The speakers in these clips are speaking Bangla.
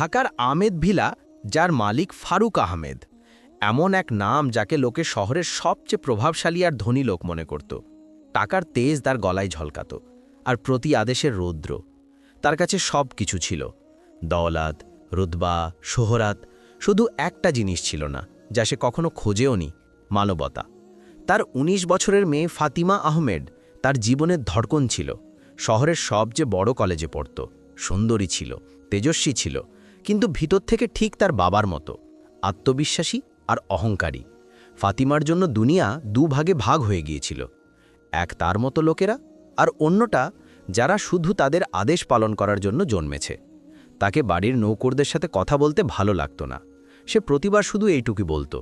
ঢাকার আমেদ ভিলা, যার মালিক ফারুক আহমেদ। এমন এক নাম যাকে লোকে শহরের সবচেয়ে প্রভাবশালী আর ধনী লোক মনে করত। টাকার তেজ তার গলায় ঝলকাত, আর প্রতি আদেশের রৌদ্র। তার কাছে সব কিছু ছিল দওলাত রুতবা, সোহরাত, শুধু একটা জিনিস ছিল না, যা সে কখনো খোঁজেওনি মানবতা। তার ১৯ বছরের মেয়ে ফাতিমা আহমেদ তার জীবনের ধড়কন ছিল, শহরের সবচেয়ে বড় কলেজে পড়ত, সুন্দরী ছিল, তেজস্বী ছিল কিন্তু ভিতর থেকে ঠিক তার বাবার মতো, আত্মবিশ্বাসী আর অহংকারী। ফাতিমার জন্য দুনিয়া দুভাগে ভাগ হয়ে গিয়েছিল, এক তার মতো লোকেরা আর অন্যটা যারা শুধু তাদের আদেশ পালন করার জন্য জন্মেছে। তাকে বাড়ির নৌকরদের সাথে কথা বলতে ভালো লাগতো না। সে প্রতিবার শুধু এইটুকুই বলতো,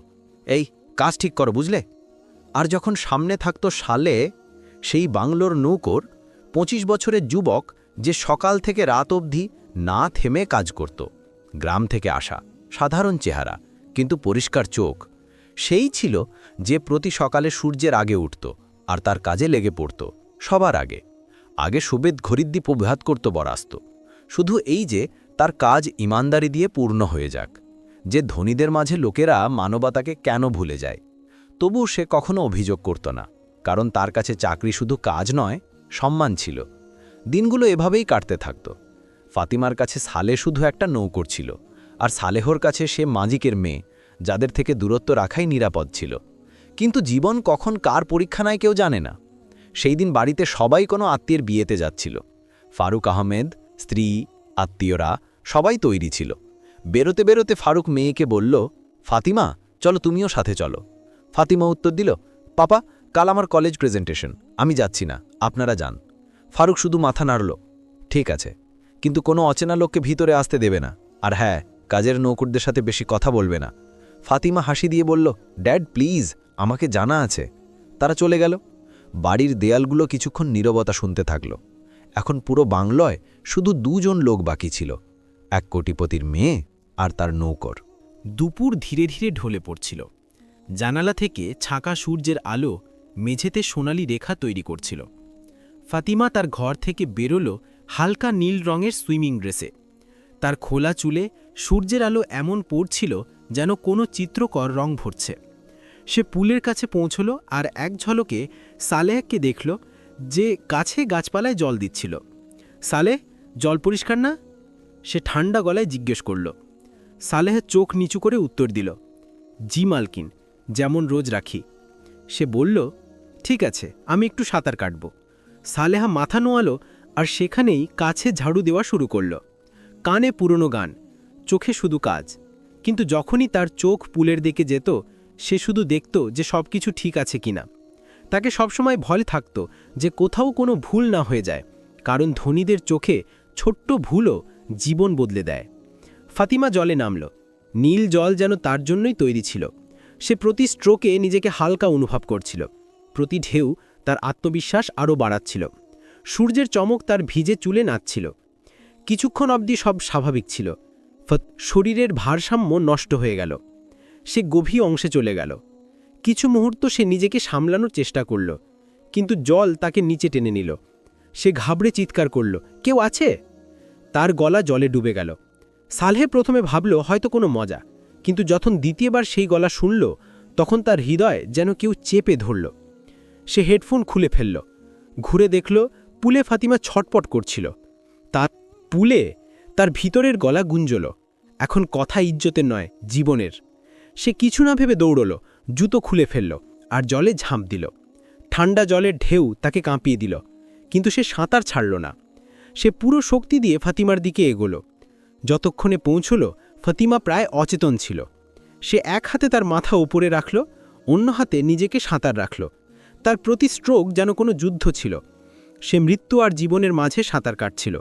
এই, কাজ ঠিক করো, বুঝলে? আর যখন সামনে থাকতো সালে সেই বাংলোর নৌকর ২৫ বছরের যুবক যে সকাল থেকে রাত অবধি না থেমে কাজ করত। গ্রাম থেকে আসা সাধারণ চেহারা, কিন্তু পরিষ্কার চোখ। সেই ছিল যে প্রতি সকালে সূর্যের আগে উঠত আর তার কাজে লেগে পড়ত সবার আগে। আগে সুবেদ ঘরিদ্দি প্রভাত করত বরাস্ত। শুধু এই যে তার কাজ ইমানদারি দিয়ে পূর্ণ হয়ে যাক, যে ধনীদের মাঝে লোকেরা মানবতাকে কেন ভুলে যায়। তবু সে কখনো অভিযোগ করত না, কারণ তার কাছে চাকরি শুধু কাজ নয়, সম্মান ছিল। দিনগুলো এভাবেই কাটতে থাকত। ফাতিমার কাছে সালে শুধু একটা নৌকর ছিল, আর সালেহর কাছে সে মাজিকের মেয়ে, যাদের থেকে দূরত্ব রাখাই নিরাপদ ছিল। কিন্তু জীবন কখন কার পরীক্ষা নেয় কেউ জানে না। সেই দিন বাড়িতে সবাই কোনো আত্মীয়ের বিয়েতে যাচ্ছিল। ফারুক আহমেদ, স্ত্রী, আত্মীয়রা, সবাই তৈরি ছিল। বেরোতে বেরোতে ফারুক মেয়েকে বলল, ফাতিমা, চলো তুমিও সাথে চলো। ফাতিমা উত্তর দিল, পাপা, কাল আমার কলেজ প্রেজেন্টেশন, আমি যাচ্ছি না, আপনারা যান। ফারুক শুধু মাথা নাড়ল, ঠিক আছে। কিন্তু কোনো অচেনা লোককে ভিতরে আসতে দেবে না। আর হ্যাঁ কাজের নৌকুরদের সাথে বেশি কথা বলবে না। ফাতিমা হাসি দিয়ে বলল, ড্যাড, প্লিজ, আমাকে জানা আছে। তারা চলে গেল। বাড়ির দেয়ালগুলো কিছুক্ষণ নীরবতা শুনতে থাকল। এখন পুরো বাংলয় শুধু দুজন লোক বাকি ছিল, এক কোটিপতির মেয়ে আর তার নৌকর। দুপুর ধীরে ধীরে ঢলে পড়ছিল। জানালা থেকে ছাঁকা সূর্যের আলো মেঝেতে সোনালি রেখা তৈরি করছিল। ফাতিমা তার ঘর থেকে বেরোল হালকা নীল রঙের সুইমিং ড্রেসে। তার খোলা চুলে সূর্যের আলো এমন পড়ছিল যেন কোনো চিত্রকর রং ভরছে। সে পুলের কাছে পৌঁছল আর এক ঝলকে সালেহকে দেখল যে গাছে গাছপালায় জল দিচ্ছিল। সালেহ, জল পরিষ্কার না? সে ঠান্ডা গলায় জিজ্ঞেস করল। সালেহ চোখ নিচু করে উত্তর দিল, জি মালকিন, যেমন রোজ রাখি। সে বলল, ঠিক আছে, আমি একটু সাঁতার কাটব। সালেহা মাথা নোয়ালো আর সেখানেই কাছে ঝাড়ু দেওয়া শুরু করল। কানে পুরনো গান, চোখে শুধু কাজ। কিন্তু যখনই তার চোখ পুলের দিকে যেত, সে শুধু দেখত যে সব কিছু ঠিক আছে কিনা। তাকে সবসময় ভয় থাকত যে কোথাও কোনো ভুল না হয়ে যায়, কারণ ধনীদের চোখে ছোট্ট ভুলও জীবন বদলে দেয়। ফাতিমা জলে নামল। নীল জল যেন তার জন্যই তৈরি ছিল। সে প্রতি স্ট্রোকে নিজেকে হালকা অনুভব করছিল। প্রতি ঢেউ তার আত্মবিশ্বাস আরও বাড়াচ্ছিল। সূর্যের চমক তার ভিজে চুলে নাচছিল। কিছুক্ষণ অবধি সব স্বাভাবিক ছিল। শরীরের ভারসাম্য নষ্ট হয়ে গেল। সে গভীর অংশে চলে গেল। কিছু মুহূর্ত সে নিজেকে সামলানোর চেষ্টা করল, কিন্তু জল তাকে নিচে টেনে নিল। সে ঘাবড়ে চিৎকার করল, কেউ আছে? তার গলা জলে ডুবে গেল। সালহে প্রথমে ভাবল, হয়তো কোনো মজা। কিন্তু যখন দ্বিতীয়বার সেই গলা শুনল, তখন তার হৃদয় যেন কেউ চেপে ধরল। সে হেডফোন খুলে ফেলল, ঘুরে দেখল পুলে ফাতিমা ছটপট করছিল। তার পুলে তার ভিতরের গলা গুঞ্জল। এখন কথা ইজ্জতের নয়, জীবনের। সে কিছু না ভেবে দৌড়ল, জুতো খুলে ফেলল আর জলে ঝাঁপ দিল। ঠান্ডা জলের ঢেউ তাকে কাঁপিয়ে দিল, কিন্তু সে সাঁতার ছাড়ল না। সে পুরো শক্তি দিয়ে ফাতিমার দিকে এগোল। যতক্ষণে পৌঁছল, ফাতিমা প্রায় অচেতন ছিল। সে এক হাতে তার মাথা ওপরে রাখল, অন্য হাতে নিজেকে সাঁতার রাখল। তার প্রতি স্ট্রোক যেন কোনো যুদ্ধ ছিল। সে মৃত্যু আর জীবনের মাঝে সাঁতার কাটছিল।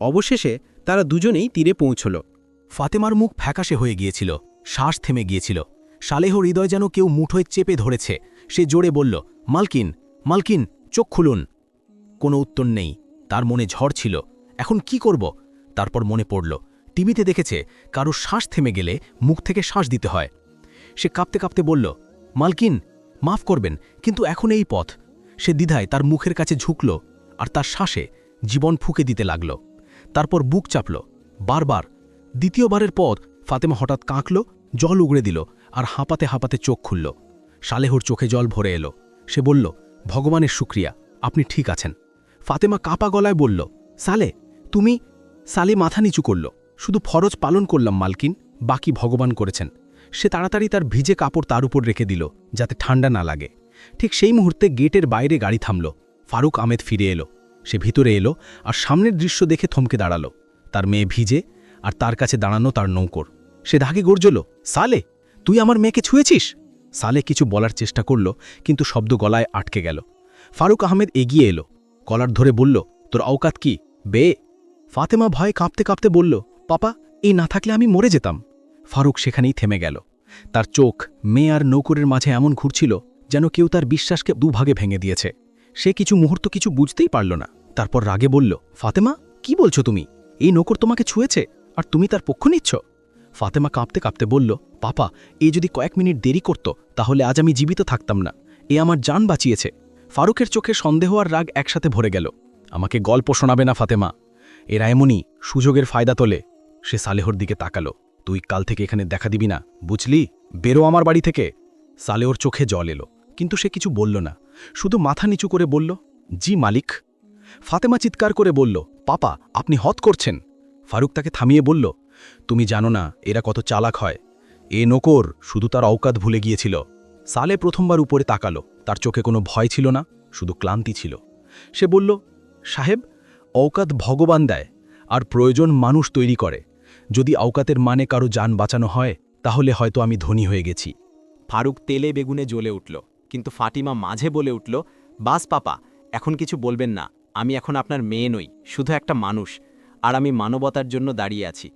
অবশেষে তারা দুজনেই তীরে পৌঁছল। ফাতেমার মুখ ফ্যাকাশে হয়ে গিয়েছিল, শ্বাস থেমে গিয়েছিল। সালেহ হৃদয় যেন কেউ মুঠোয় চেপে ধরেছে। সে জোরে বলল, মালকিন মালকিন, চোখ খুলুন। কোনো উত্তর নেই। তার মনে ঝড় ছিল। এখন কি করব? তারপর মনে পড়ল, টিভিতে দেখেছে, কারও শ্বাস থেমে গেলে মুখ থেকে শ্বাস দিতে হয়। সে কাঁপতে কাঁপতে বলল, মালকিন, মাফ করবেন, কিন্তু এখন এই পথ। সে দ্বিধায় তার মুখের কাছে ঝুঁকল আর তার শ্বাসে জীবন ফুঁকে দিতে লাগল। তারপর বুক চাপল। বারবার। দ্বিতীয়বারের পর ফাতেমা হঠাৎ কাঁকল, জল উগড়ে দিল আর হাঁপাতে হাঁপাতে চোখ খুলল। সালেহর চোখে জল ভরে এলো। সে বলল, ভগবানের শুক্রিয়া, আপনি ঠিক আছেন। ফাতেমা কাপা গলায় বলল, সালে, তুমি, সালে মাথা নিচু করল। শুধু ফরজ পালন করলাম, মালকিন, বাকি ভগবান করেছেন। সে তাড়াতাড়ি তার ভিজে কাপড় তার উপর রেখে দিল, যাতে ঠান্ডা না লাগে। ঠিক সেই মুহূর্তে গেটের বাইরে গাড়ি থামল। ফারুক আহমেদ ফিরে এলো। সে ভিতরে এলো আর সামনের দৃশ্য দেখে থমকে দাঁড়াল। তার মেয়ে ভিজে আর তার কাছে দাঁড়ানো তার নৌকর। সে ধাকে গর্জল, সালে, তুই আমার মেয়েকে ছুঁয়েছিস? সালে কিছু বলার চেষ্টা করল, কিন্তু শব্দ গলায় আটকে গেল। ফারুক আহমেদ এগিয়ে এলো। কলার ধরে বলল, তোর অওকাত কি? বে! ফাতেমা ভয় কাঁপতে কাঁপতে বলল, পাপা, এই না থাকলে আমি মরে যেতাম। ফারুক সেখানেই থেমে গেল। তার চোখ মেয়ে আর নৌকরের মাঝে এমন ঘুরছিল যেন কেউ তার বিশ্বাসকে দুভাগে ভেঙে দিয়েছে। সে কিছু মুহূর্ত কিছু বুঝতেই পারল না। তারপর রাগে বলল, ফাতেমা, কি বলছো তুমি? এই নৌকর তোমাকে ছুঁয়েছে? আর তুমি তার পক্ষ নিচ্ছ? ফাতেমা কাঁপতে কাঁপতে বলল, পাপা, এ যদি কয়েক মিনিট দেরি করত, তাহলে আজ আমি জীবিত থাকতাম না। এ আমার জান বাঁচিয়েছে। ফারুকের চোখে সন্দেহ আর রাগ একসাথে ভরে গেল। আমাকে গল্প শোনাবে না ফাতেমা। এরা এমনই সুযোগের ফায়দা তোলে। সে সালেহর দিকে তাকালো। তুই কাল থেকে এখানে দেখা দিবি না, বুঝলি? বেরো আমার বাড়ি থেকে। সালেহর চোখে জল এলো। কিন্তু সে কিছু বলল না। শুধু মাথা নিচু করে বলল, জি, মালিক। ফাতেমা চিৎকার করে বলল, পাপা, আপনি হত করছেন। ফারুক তাকে থামিয়ে বলল, তুমি জানো না, এরা কত চালাক হয়। এ নকর শুধু তার অওকাত ভুলে গিয়েছিল। সালে প্রথমবার উপরে তাকালো, তার চোখে কোনো ভয় ছিল না, শুধু ক্লান্তি ছিল। সে বলল, সাহেব অওকাত ভগবান দেয়, আর প্রয়োজন মানুষ তৈরি করে। যদি অওকাতের মানে কারও যান বাঁচানো হয়, তাহলে হয়তো আমি ধনী হয়ে গেছি। ফারুক তেলে বেগুনে জ্বলে উঠল। কিন্তু ফাটিমা মাঝে বলে উঠল, বাস পাপা, এখন কিছু বলবেন না। আমি এখন আপনার মেয়ে নই, শুধু একটা মানুষ, আর আমি মানবতার জন্য দাঁড়িয়ে আছি।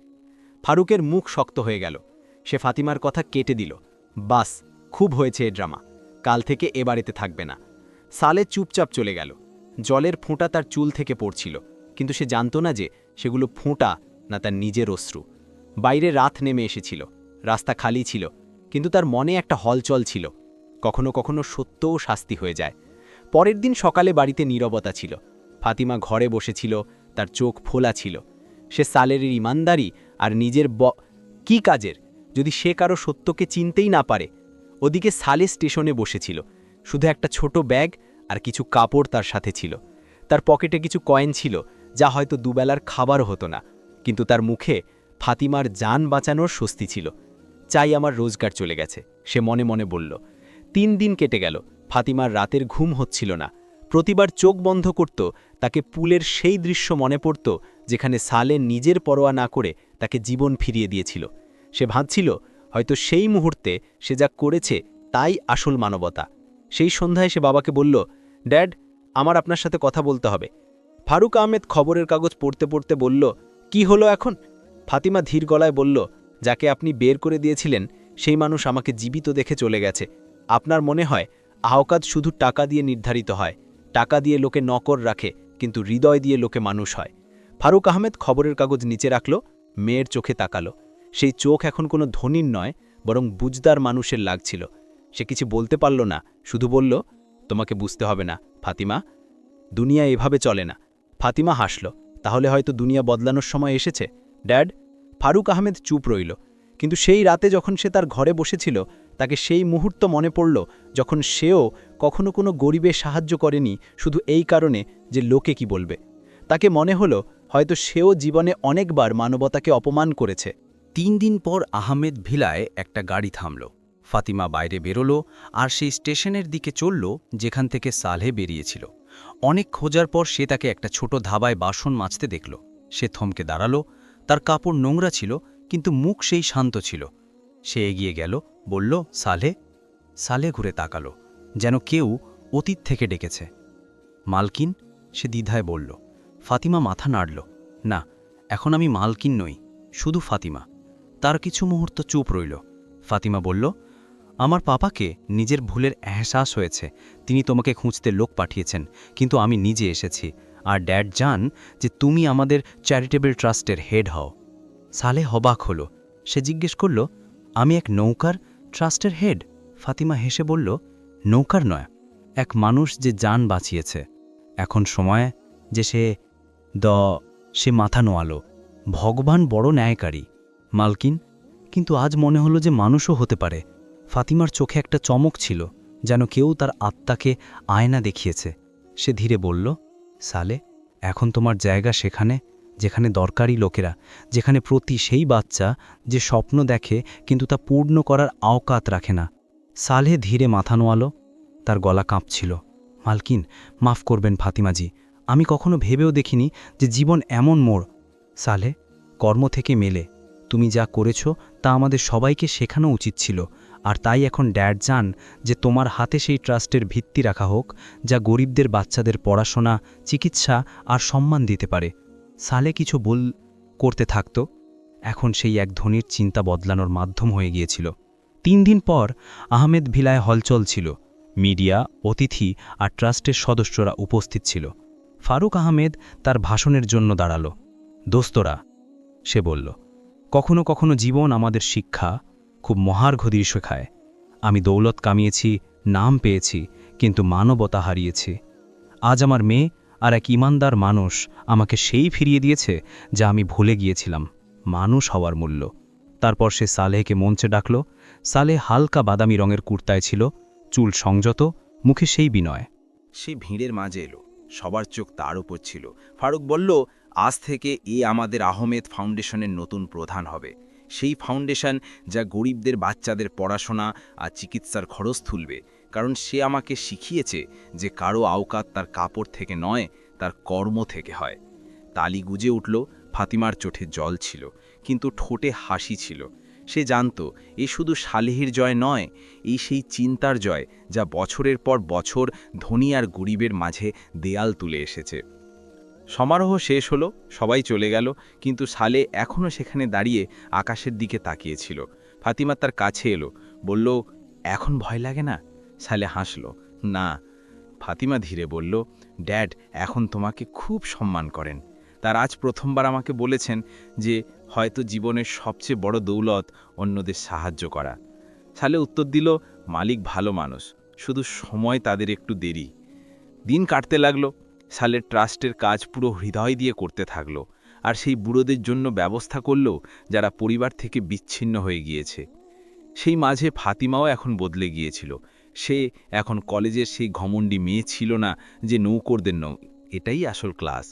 ফারুকের মুখ শক্ত হয়ে গেল। সে ফাতিমার কথা কেটে দিল। বাস, খুব হয়েছে এ ড্রামা। কাল থেকে এ বাড়িতে থাকবে না। সালে চুপচাপ চলে গেল। জলের ফোঁটা তার চুল থেকে পড়ছিল, কিন্তু সে জানত না যে সেগুলো ফোঁটা না তার নিজের অশ্রু। বাইরে রাত নেমে এসেছিল। রাস্তা খালি ছিল, কিন্তু তার মনে একটা হলচল ছিল। কখনো কখনো সত্যও শাস্তি হয়ে যায়। পরের দিন সকালে বাড়িতে নীরবতা ছিল। ফাতিমা ঘরে বসেছিল, তার চোখ ফোলা ছিল। সে সালেরের ইমানদারি আর নিজের ব, কি কাজের? যদি সে কারও সত্যকে চিনতেই না পারে। ওদিকে সালে স্টেশনে বসেছিল। শুধু একটা ছোট ব্যাগ আর কিছু কাপড় তার সাথে ছিল। তার পকেটে কিছু কয়েন ছিল, যা হয়তো দুবেলার খাবার হতো না। কিন্তু তার মুখে ফাতিমার যান বাঁচানোর স্বস্তি ছিল। চাই আমার রোজগার চলে গেছে, সে মনে মনে বলল। তিন দিন কেটে গেল। ফাতিমার রাতের ঘুম হচ্ছিল না। প্রতিবার চোখ বন্ধ করত, তাকে পুলের সেই দৃশ্য মনে পড়ত, যেখানে সালে নিজের পরোয়া না করে তাকে জীবন ফিরিয়ে দিয়েছিল। সে ভাবছিল, হয়তো সেই মুহূর্তে সে যা করেছে তাই আসল মানবতা। সেই সন্ধ্যায় সে বাবাকে বলল, ড্যাড, আমার আপনার সাথে কথা বলতে হবে। ফারুক আহমেদ খবরের কাগজ পড়তে পড়তে বলল, কি হলো এখন? ফাতিমা ধীর গলায় বলল, যাকে আপনি বের করে দিয়েছিলেন, সেই মানুষ আমাকে জীবিত দেখে চলে গেছে। আপনার মনে হয় আহকাত শুধু টাকা দিয়ে নির্ধারিত হয়, টাকা দিয়ে লোকে নকর রাখে, কিন্তু হৃদয় দিয়ে লোকে মানুষ হয়? ফারুক আহমেদ খবরের কাগজ নিচে রাখল, মেয়ের চোখে তাকালো। সেই চোখ এখন কোনো ধনীর নয়, বরং বুঝদার মানুষের লাগছিল। সে কিছু বলতে পারল না, শুধু বলল, তোমাকে বুঝতে হবে না, ফাতিমা। দুনিয়া এভাবে চলে না। ফাতিমা হাসল, তাহলে হয়তো দুনিয়া বদলানোর সময় এসেছে। ড্যাড, ফারুক আহমেদ চুপ রইল। কিন্তু সেই রাতে যখন সে তার ঘরে বসেছিল তাকে সেই মুহূর্ত মনে পড়ল যখন সেও কখনো কোনো গরিবের সাহায্য করেনি শুধু এই কারণে যে লোকে কি বলবে। তাকে মনে হলো হয়তো সেও জীবনে অনেকবার মানবতাকে অপমান করেছে। তিন দিন পর আহমেদ ভিলায় একটা গাড়ি থামল। ফাতিমা বাইরে বেরোলো আর সেই স্টেশনের দিকে চলল যেখান থেকে সালহে বেরিয়েছিল। অনেক খোঁজার পর সে তাকে একটা ছোট ধাবায় বাসন মাজতে দেখল। সে থমকে দাঁড়াল। তার কাপড় নোংরা ছিল, কিন্তু মুখ সেই শান্ত ছিল। সে এগিয়ে গেল, বলল, সালে সালে ঘুরে তাকালো, যেন কেউ অতীত থেকে ডেকেছে। মালকিন, সে দ্বিধায় বলল, ফাতিমা মাথা নাড়ল, না, এখন আমি মালকিন নই, শুধু ফাতিমা। তার কিছু মুহূর্ত চুপ রইল। ফাতিমা বলল, আমার পাপাকে নিজের ভুলের এহসাস হয়েছে, তিনি তোমাকে খুঁজতে লোক পাঠিয়েছেন, কিন্তু আমি নিজে এসেছি, আর ড্যাড জান যে তুমি আমাদের চ্যারিটেবল ট্রাস্টের হেড হও। সালে হবাক হলো, সে জিজ্ঞেস করল আমি এক নৌকার ট্রাস্টের হেড। ফাতিমা হেসে বলল, নৌকার নয়, এক মানুষ যে যান বাঁচিয়েছে। এখন সময় যে সে দ, সে মাথা নোয়ালো। ভগবান বড় ন্যায়কারী। মালকিন, কিন্তু আজ মনে হলো যে মানুষও হতে পারে। ফাতিমার চোখে একটা চমক ছিল, যেন কেউ তার আত্মাকে আয়না দেখিয়েছে। সে ধীরে বলল, সালে, এখন তোমার জায়গা সেখানে। যেখানে দরকারি লোকেরা, যেখানে প্রতি সেই বাচ্চা যে স্বপ্ন দেখে কিন্তু তা পূর্ণ করার আওকাত রাখে না। সালে ধীরে মাথা নোয়ালো, তার গলা কাঁপছিল। মালকিন, মাফ করবেন ফাতিমাজি, আমি কখনো ভেবেও দেখিনি যে জীবন এমন মোড়। সালে, কর্ম থেকে মেলে, তুমি যা করেছ তা আমাদের সবাইকে শেখানো উচিত ছিল, আর তাই এখন ড্যাড চান যে তোমার হাতে সেই ট্রাস্টের ভিত্তি রাখা হোক, যা গরিবদের বাচ্চাদের পড়াশোনা, চিকিৎসা আর সম্মান দিতে পারে। সালে কিছু বল করতে থাকত, এখন সেই এক ধনির চিন্তা বদলানোর মাধ্যম হয়ে গিয়েছিল। তিন দিন পর আহমেদ ভিলায় হলচল ছিল। মিডিয়া, অতিথি আর ট্রাস্টের সদস্যরা উপস্থিত ছিল। ফারুক আহমেদ তার ভাষণের জন্য দাঁড়াল। দোস্তরা, সে বলল, কখনো কখনো জীবন আমাদের শিক্ষা খুব মহার্ঘদীর শেখায় আমি দৌলত কামিয়েছি, নাম পেয়েছি, কিন্তু মানবতা হারিয়েছি। আজ আমার মেয়ে আর এক ইমানদার মানুষ আমাকে সেই ফিরিয়ে দিয়েছে যা আমি ভুলে গিয়েছিলাম, মানুষ হওয়ার মূল্য। তারপর সে সালেহকে মঞ্চে ডাকল। সালেহ হালকা বাদামি রঙের কুর্তায় ছিল, চুল সংযত, মুখে সেই বিনয়। সে ভিড়ের মাঝে এলো, সবার চোখ তার উপর ছিল। ফারুক বলল, আজ থেকে এ আমাদের আহমেদ ফাউন্ডেশনের নতুন প্রধান হবে। সেই ফাউন্ডেশন যা গরিবদের, বাচ্চাদের পড়াশোনা আর চিকিৎসার খরচ তুলবে। কারণ সে আমাকে শিখিয়েছে যে কারও আওকাত তার কাপড় থেকে নয়, তার কর্ম থেকে হয়। তালি গুজে উঠল, ফাতিমার চোখে জল ছিল, কিন্তু ঠোঁটে হাসি ছিল। সে জানত, এ শুধু সালেহির জয় নয় এই সেই চিন্তার জয় যা বছরের পর বছর ধনী আর গরিবের মাঝে দেয়াল তুলে এসেছে। সমারোহ শেষ হলো, সবাই চলে গেল, কিন্তু সালে এখনও সেখানে দাঁড়িয়ে আকাশের দিকে তাকিয়েছিল। ফাতিমা তার কাছে এলো, বলল, এখন ভয় লাগে না? সালে হাসল। না, ফাতিমা ধীরে বলল, ড্যাড, এখন তোমাকে খুব সম্মান করেন। তার আজ প্রথমবার আমাকে বলেছেন যে, হয়তো জীবনের সবচেয়ে বড় দৌলত অন্যদের সাহায্য করা। সালে উত্তর দিল, মালিক ভালো মানুষ, শুধু সময় তাদের একটু দেরি। দিন কাটতে লাগল, সালের ট্রাস্টের কাজ পুরো হৃদয় দিয়ে করতে থাকল। আর সেই বুড়োদের জন্য ব্যবস্থা করল, যারা পরিবার থেকে বিচ্ছিন্ন হয়ে গিয়েছে। সেই মাঝে ফাতিমাও এখন বদলে গিয়েছিল। সে এখন কলেজের সেই ঘমণ্ডি মেয়ে ছিল না যে নৌকরদের নৌ এটাই আসল ক্লাস।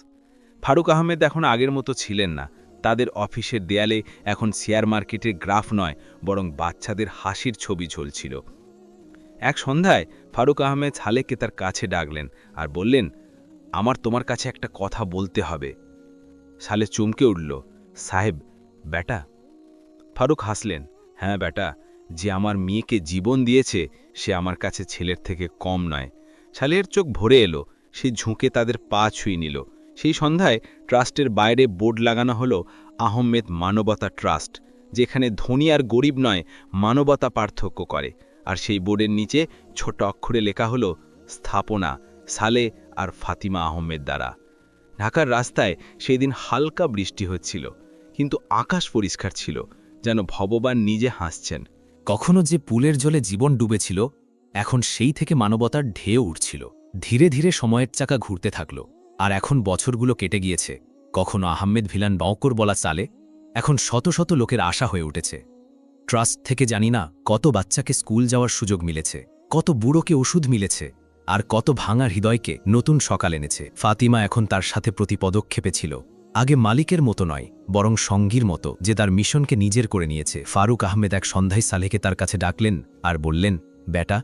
ফারুক আহমেদ এখন আগের মতো ছিলেন না। তাদের অফিসের দেয়ালে এখন শেয়ার মার্কেটের গ্রাফ নয়, বরং বাচ্চাদের হাসির ছবি ঝলছিল। এক সন্ধ্যায় ফারুক আহমেদ ছালেককে তার কাছে ডাকলেন আর বললেন, আমার তোমার কাছে একটা কথা বলতে হবে। সালে চমকে উঠল, সাহেব বেটা ফারুক হাসলেন হ্যাঁ বেটা যে আমার মেয়েকে জীবন দিয়েছে, সে আমার কাছে ছেলের থেকে কম নয়। সালের চোখ ভরে এলো, সে ঝুঁকে তাদের পা ছুঁয়ে নিল। সেই সন্ধ্যায় ট্রাস্টের বাইরে বোর্ড লাগানো হলো আহমেদ মানবতা ট্রাস্ট, যেখানে ধনী আর গরিব নয়, মানবতা পার্থক্য করে। আর সেই বোর্ডের নিচে ছোট অক্ষরে লেখা হলো, স্থাপনা, সালে আর ফাতিমা আহমেদ দ্বারা। ঢাকার রাস্তায় সেই দিন হালকা বৃষ্টি হচ্ছিল, কিন্তু আকাশ পরিষ্কার ছিল, যেন ভগবান নিজে হাসছেন। কখনো যে পুলের জলে জীবন ডুবেছিল, এখন সেই থেকে মানবতার ঢেউ উঠছিল। ধীরে ধীরে সময়ের চাকা ঘুরতে থাকল, আর এখন বছরগুলো কেটে গিয়েছে। কখনো আহমেদ ভিলান বঁকর বলা চালে, এখন শত শত লোকের আশা হয়ে উঠেছে। ট্রাস্ট থেকে জানি না কত বাচ্চাকে স্কুল যাওয়ার সুযোগ মিলেছে, কত বুড়োকে ওষুধ মিলেছে, আর কত ভাঙা হৃদয়কে নতুন সকাল এনেছে। ফাতিমা এখন তার সাথে প্রতি পদক্ষেপে ছিল। আগে মালিকের মতো নয়, বরং সঙ্গীর মতো, যে তার মিশনকে নিজের করে নিয়েছে। ফারুক আহমেদ এক সন্ধ্যায় সালেহকে তার কাছে ডাকলেন আর বললেন, বেটা,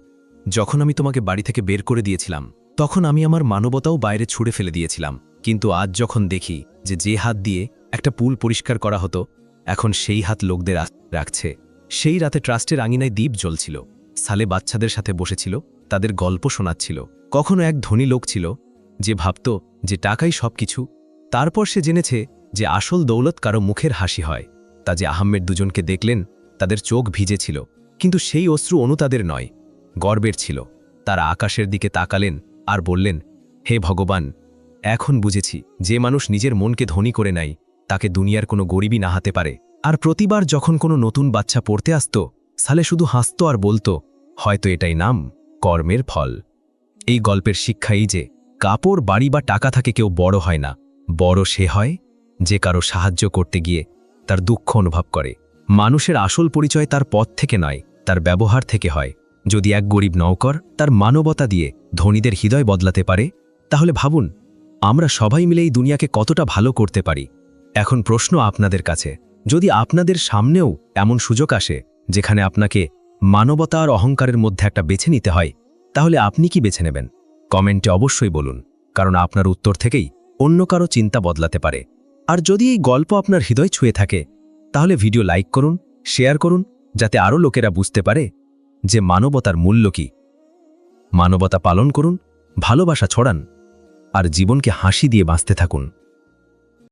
যখন আমি তোমাকে বাড়ি থেকে বের করে দিয়েছিলাম, তখন আমি আমার মানবতাও বাইরে ছুড়ে ফেলে দিয়েছিলাম। কিন্তু আজ যখন দেখি যে যে হাত দিয়ে একটা পুল পরিষ্কার করা হতো, এখন সেই হাত লোকদের রাখছে। সেই রাতে ট্রাস্টের আঙিনায় দ্বীপ জ্বলছিল। সালে বাচ্চাদের সাথে বসেছিল, তাদের গল্প শোনাচ্ছিল। কখনো এক ধনী লোক ছিল, যে ভাবত যে টাকাই সবকিছু তারপর সে জেনেছে যে আসল দৌলত কারও মুখের হাসি হয়। তা যে আহমেদ দুজনকে দেখলেন, তাদের চোখ ভিজেছিল কিন্তু সেই অশ্রু অনু তাদের নয়, গর্বের ছিল। তারা আকাশের দিকে তাকালেন আর বললেন, হে ভগবান, এখন বুঝেছি, যে মানুষ নিজের মনকে ধনী করে নাই তাকে দুনিয়ার কোনো গরিবই না হাতে পারে। আর প্রতিবার যখন কোনো নতুন বাচ্চা পড়তে আসত, সালে শুধু হাসত আর বলতো, হয়তো এটাই নাম, কর্মের ফল। এই গল্পের শিক্ষা এই যে, কাপড়, বাড়ি বা টাকা থাকে কেউ বড় হয় না। বড় সে হয় যে কারও সাহায্য করতে গিয়ে তার দুঃখ অনুভব করে। মানুষের আসল পরিচয় তার পথ থেকে নয়, তার ব্যবহার থেকে হয়। যদি এক গরিব নৌকর তার মানবতা দিয়ে ধনীদের হৃদয় বদলাতে পারে, তাহলে ভাবুন, আমরা সবাই মিলে এই দুনিয়াকে কতটা ভালো করতে পারি। এখন প্রশ্ন আপনাদের কাছে, যদি আপনাদের সামনেও এমন সুযোগ আসে, যেখানে আপনাকে মানবতা আর অহংকারের মধ্যে একটা বেছে নিতে হয়, তাহলে আপনি কি বেছে নেবেন? কমেন্টে অবশ্যই বলুন, কারণ আপনার উত্তর থেকেই অন্য কারও চিন্তা বদলাতে পারে। আর যদি এই গল্প আপনার হৃদয় ছুঁয়ে থাকে, তাহলে ভিডিও লাইক করুন, শেয়ার করুন, যাতে আরও লোকেরা বুঝতে পারে যে মানবতার মূল্য কি। মানবতা পালন করুন, ভালোবাসা ছড়ান, আর জীবনকে হাসি দিয়ে বাঁচতে থাকুন।